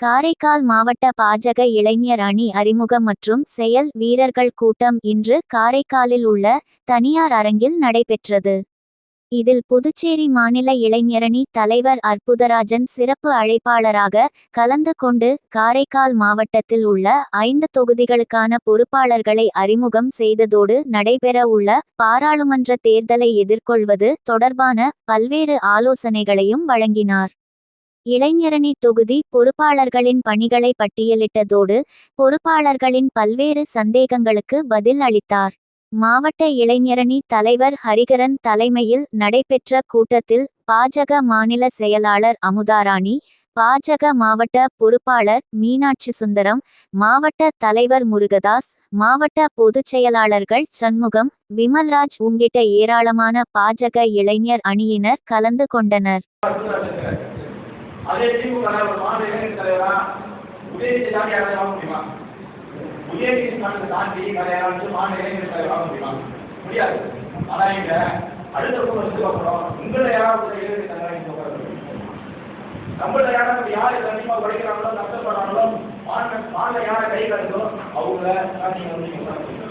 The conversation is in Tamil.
காரைக்கால் மாவட்ட பாஜக இளைஞர் அணி அறிமுகம் மற்றும் செயல் வீரர்கள் கூட்டம் இன்று காரைக்காலில் உள்ள தனியார் அரங்கில் நடைபெற்றது. இதில் புதுச்சேரி மாநில இளைஞரணி தலைவர் அற்புதராஜன் சிறப்பு அழைப்பாளராக கலந்து கொண்டு காரைக்கால் மாவட்டத்தில் உள்ள ஐந்து தொகுதிகளுக்கான பொறுப்பாளர்களை அறிமுகம் செய்ததோடு நடைபெற உள்ள பாராளுமன்ற தேர்தலை எதிர்கொள்வது தொடர்பான பல்வேறு ஆலோசனைகளையும் வழங்கினார். இளைஞரணி தொகுதி பொறுப்பாளர்களின் பணிகளை பட்டியலிட்டதோடு பொறுப்பாளர்களின் பல்வேறு சந்தேகங்களுக்கு பதில் அளித்தார். மாவட்ட இளைஞரணி தலைவர் ஹரிகரன் தலைமையில் நடைபெற்ற கூட்டத்தில் பாஜக மாநில செயலாளர் அமுதாராணி பாஜக மாவட்ட பொறுப்பாளர் மீனாட்சி சுந்தரம் மாவட்ட தலைவர் முருகதாஸ் மாவட்ட பொதுச் செயலாளர்கள் சண்முகம் விமல்ராஜ் உள்ளிட்ட ஏராளமான பாஜக இளைஞர் அணியினர் கலந்து கொண்டனர். அதே திமுக ஒரு மாநில இளைஞர் தலைவரா? உதயநிதி தாண்டி யாராவது வாங்க முடியுமா? உதயநிதி ஸ்டாலினை தாண்டி வேற வந்து மாநில இளைஞர் தலைவர் வாங்க முடியுமா? முடியாது. ஆனா இங்க அடுத்த கூட அப்புறம் உங்களை யாராவது இளைஞர் தலைவரா நம்மள யாராவது யாரு கண்டிப்பா உழைக்கிறாங்களோ கஷ்டப்படுறாங்களோ மாநில யாரை கை கட்டுதோ அவங்கள நீங்க வந்து